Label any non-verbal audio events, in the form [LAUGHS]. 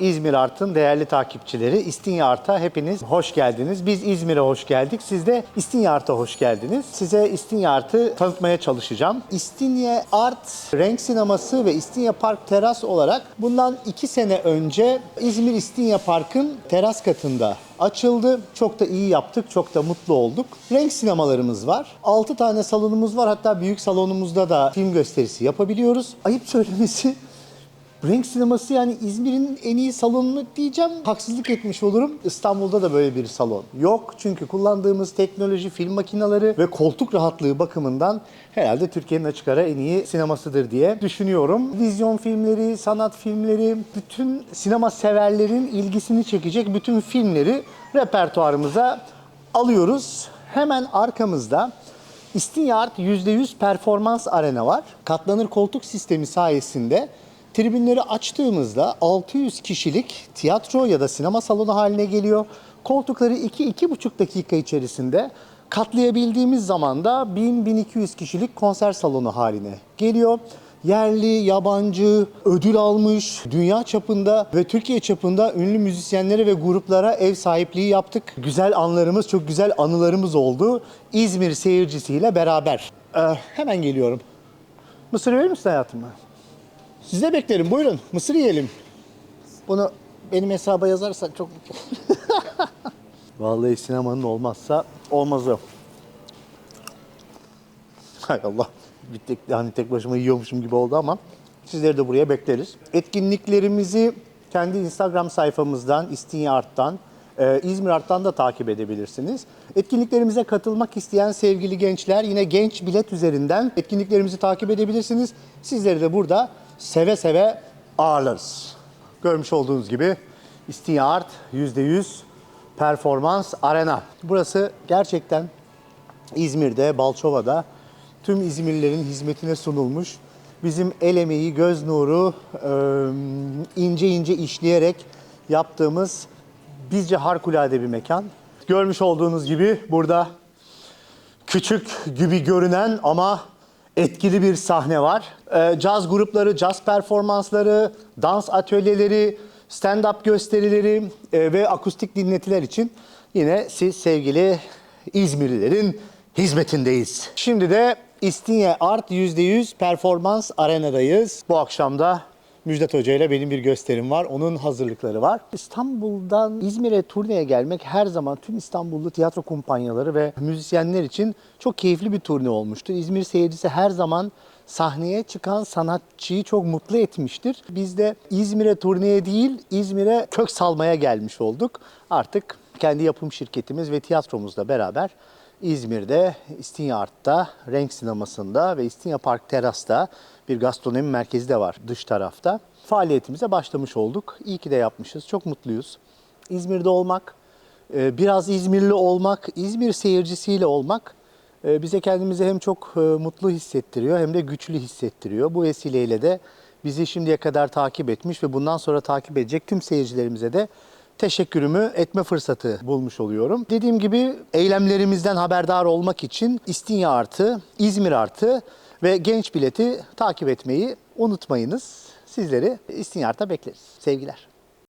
İzmir Art'ın değerli takipçileri İstinye Art'a hepiniz hoş geldiniz. Biz İzmir'e hoş geldik. Siz de İstinye Art'a hoş geldiniz. Size İstinye Art'ı tanıtmaya çalışacağım. İstinye Art renk sineması ve İstinye Park teras olarak bundan iki sene önce İzmir İstinye Park'ın teras katında açıldı. Çok da iyi yaptık, çok da mutlu olduk. Renk sinemalarımız var. 6 tane salonumuz var. Hatta büyük salonumuzda da film gösterisi yapabiliyoruz. Ayıp söylemesi Renk sineması yani İzmir'in en iyi salonunu diyeceğim. Haksızlık etmiş olurum. İstanbul'da da böyle bir salon yok. Çünkü kullandığımız teknoloji, film makineleri ve koltuk rahatlığı bakımından herhalde Türkiye'nin açık ara en iyi sinemasıdır diye düşünüyorum. Vizyon filmleri, sanat filmleri, bütün sinema severlerin ilgisini çekecek bütün filmleri repertuarımıza alıyoruz. Hemen arkamızda İstinye Art %100 performans arena var. Katlanır koltuk sistemi sayesinde tribünleri açtığımızda 600 kişilik tiyatro ya da sinema salonu haline geliyor. Koltukları 2-2,5 dakika içerisinde katlayabildiğimiz zaman da 1000-1200 kişilik konser salonu haline geliyor. Yerli, yabancı, ödül almış, dünya çapında ve Türkiye çapında ünlü müzisyenlere ve gruplara ev sahipliği yaptık. Güzel anlarımız, çok güzel anılarımız oldu. İzmir seyircisiyle beraber. Ee, hemen geliyorum. Mısır verir misin hayatıma? Size beklerim. Buyurun. Mısır yiyelim. Bunu benim hesaba yazarsan çok mutlu [LAUGHS] Vallahi sinemanın olmazsa olmazı. Hay Allah. Bir tek, hani tek başıma yiyormuşum gibi oldu ama sizleri de buraya bekleriz. Etkinliklerimizi kendi Instagram sayfamızdan, İstinye Art'tan, e, İzmir Art'tan da takip edebilirsiniz. Etkinliklerimize katılmak isteyen sevgili gençler yine genç bilet üzerinden etkinliklerimizi takip edebilirsiniz. Sizleri de burada seve seve ağırlarız. Görmüş olduğunuz gibi İstinye Art %100 performans arena. Burası gerçekten İzmir'de, Balçova'da tüm İzmirlilerin hizmetine sunulmuş. Bizim el emeği, göz nuru, ince ince işleyerek yaptığımız bizce harikulade bir mekan. Görmüş olduğunuz gibi burada küçük gibi görünen ama etkili bir sahne var. Ee, caz grupları, caz performansları, dans atölyeleri, stand-up gösterileri e, ve akustik dinletiler için yine siz sevgili İzmirlilerin hizmetindeyiz. Şimdi de İstinye Art %100 Performans Arena'dayız. Bu akşam da Müjdat Hoca ile benim bir gösterim var. Onun hazırlıkları var. İstanbul'dan İzmir'e turneye gelmek her zaman tüm İstanbullu tiyatro kumpanyaları ve müzisyenler için çok keyifli bir turne olmuştur. İzmir seyircisi her zaman sahneye çıkan sanatçıyı çok mutlu etmiştir. Biz de İzmir'e turneye değil, İzmir'e kök salmaya gelmiş olduk. Artık kendi yapım şirketimiz ve tiyatromuzla beraber İzmir'de, İstinye Art'ta, Renk Sineması'nda ve İstinye Park Teras'ta bir gastronomi merkezi de var dış tarafta. Faaliyetimize başlamış olduk. İyi ki de yapmışız. Çok mutluyuz. İzmir'de olmak, e, biraz İzmirli olmak, İzmir seyircisiyle olmak e, bize kendimizi hem çok e, mutlu hissettiriyor hem de güçlü hissettiriyor. Bu vesileyle de bizi şimdiye kadar takip etmiş ve bundan sonra takip edecek tüm seyircilerimize de teşekkürümü etme fırsatı bulmuş oluyorum. Dediğim gibi eylemlerimizden haberdar olmak için İstinye Artı, İzmir Artı ve Genç Bileti takip etmeyi unutmayınız. Sizleri İstinye Art'ta bekleriz. Sevgiler.